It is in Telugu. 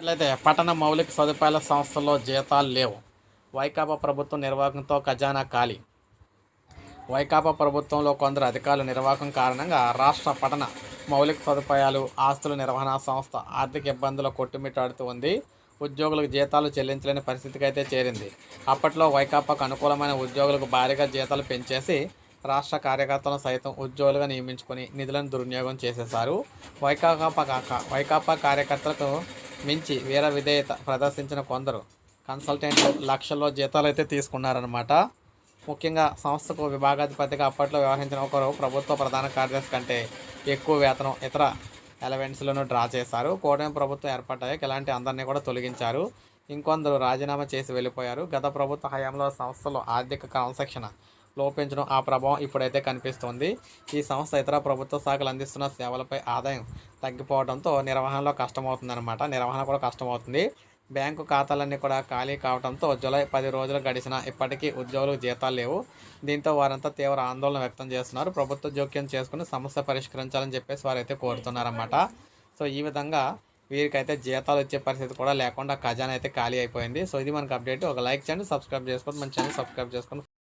అట్లయితే పట్టణ మౌలిక సదుపాయాల సంస్థల్లో జీతాలు లేవు. వైకాపా ప్రభుత్వం నిర్వాహకంతో ఖజానా ఖాళీ. వైకాపా ప్రభుత్వంలో కొందరు అధికారుల నిర్వాహకం కారణంగా రాష్ట్ర పట్టణ మౌలిక సదుపాయాలు ఆస్తుల నిర్వహణ సంస్థ ఆర్థిక ఇబ్బందులు కొట్టుమిట్టాడుతూ ఉంది. ఉద్యోగులకు జీతాలు చెల్లించలేని పరిస్థితికి అయితే చేరింది. అప్పట్లో వైకాపాకు అనుకూలమైన ఉద్యోగులకు భారీగా జీతాలు పెంచేసి రాష్ట్ర కార్యకర్తలను సైతం ఉద్యోగులుగా నియమించుకొని నిధులను దుర్వినియోగం చేసేశారు. వైకాపా కాక వైకాపా కార్యకర్తలకు మించి వీర విధేయత ప్రదర్శించిన కొందరు కన్సల్టెంట్లు లక్షల్లో జీతాలు అయితే తీసుకున్నారనమాట ముఖ్యంగా సంస్థకు విభాగాధిపతిగా అప్పట్లో వ్యవహరించిన ఒకరు ప్రభుత్వ ప్రధాన కార్యదర్శి కంటే ఎక్కువ వేతనం ఇతర ఎలవెంట్స్లను డ్రా చేశారు. కూటమి ప్రభుత్వం ఏర్పడ్డాక ఇలాంటి అందరినీ కూడా తొలగించారు. ఇంకొందరు రాజీనామా చేసి వెళ్ళిపోయారు. గత ప్రభుత్వ హయాంలో సంస్థలో ఆర్థిక క్రమశిక్షణ లోపించడం ఆ ప్రభావం ఇప్పుడైతే కనిపిస్తోంది. ఈ సంస్థ ఇతర ప్రభుత్వ శాఖలు అందిస్తున్న సేవలపై ఆదాయం తగ్గిపోవడంతో నిర్వహణలో కష్టమవుతుందన్నమాట. నిర్వహణ కూడా కష్టమవుతుంది. బ్యాంకు ఖాతాలన్నీ కూడా ఖాళీ కావడంతో జూలై పది రోజులు గడిచినా ఇప్పటికీ ఉద్యోగులకు జీతాలు లేవు. దీంతో వారంతా తీవ్ర ఆందోళన వ్యక్తం చేస్తున్నారు. ప్రభుత్వ జోక్యం చేసుకుని సమస్య పరిష్కరించాలని చెప్పేసి వారైతే కోరుతున్నారన్నమాట. సో ఈ విధంగా వీరికైతే జీతాలు వచ్చే పరిస్థితి కూడా లేకుండా ఖజానా అయితే ఖాళీ అయిపోయింది. సో ఇది మనకు అప్డేట్. ఒక లైక్ చేయండి సబ్స్క్రైబ్ చేసుకోండి. మన ఛానల్ సబ్స్క్రైబ్ చేసుకొని